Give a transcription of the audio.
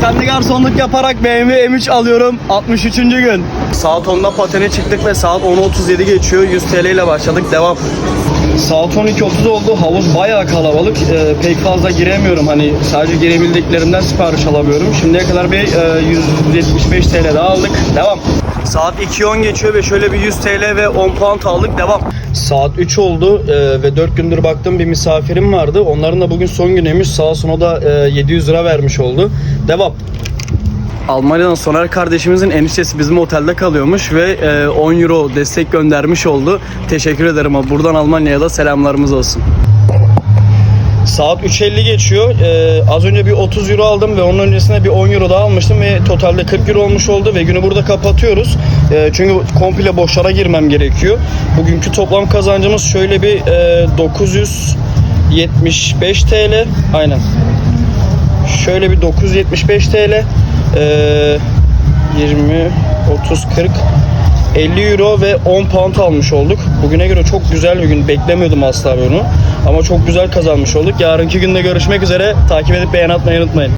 Kendi garsonluk yaparak BMW M3 alıyorum 63. gün. Saat 10'da patene çıktık ve saat 10.37 geçiyor. 100 TL ile başladık. Devam. Saat 12.30 oldu. Havuz bayağı kalabalık. Ee, pek fazla giremiyorum. Hani sadece girebildiklerimden sipariş alabiliyorum. Şimdiye kadar bir e, 175 TL daha aldık. Devam. Saat 2.10 geçiyor ve şöyle bir 100 TL ve 10 puan aldık. Devam. Saat 3 oldu e, ve 4 gündür baktım bir misafirim vardı. Onların da bugün son günüymüş. Sağ olsun o da e, 700 lira vermiş oldu. Devam. Almanya'dan Soner kardeşimizin eniştesi bizim otelde kalıyormuş ve e, 10 euro destek göndermiş oldu. Teşekkür ederim abi. Buradan Almanya'ya da selamlarımız olsun. Saat 3.50 geçiyor. Ee, az önce bir 30 euro aldım ve onun öncesinde bir 10 euro daha almıştım ve totalde 40 euro olmuş oldu ve günü burada kapatıyoruz. Ee, çünkü komple boşlara girmem gerekiyor. Bugünkü toplam kazancımız şöyle bir e, 975 TL. Aynen. Şöyle bir 975 TL. Ee, 20, 30, 40 50 euro ve 10 pound almış olduk. Bugüne göre çok güzel bir gün. Beklemiyordum asla bunu. Ama çok güzel kazanmış olduk. Yarınki günde görüşmek üzere. Takip edip beğen atmayı unutmayın.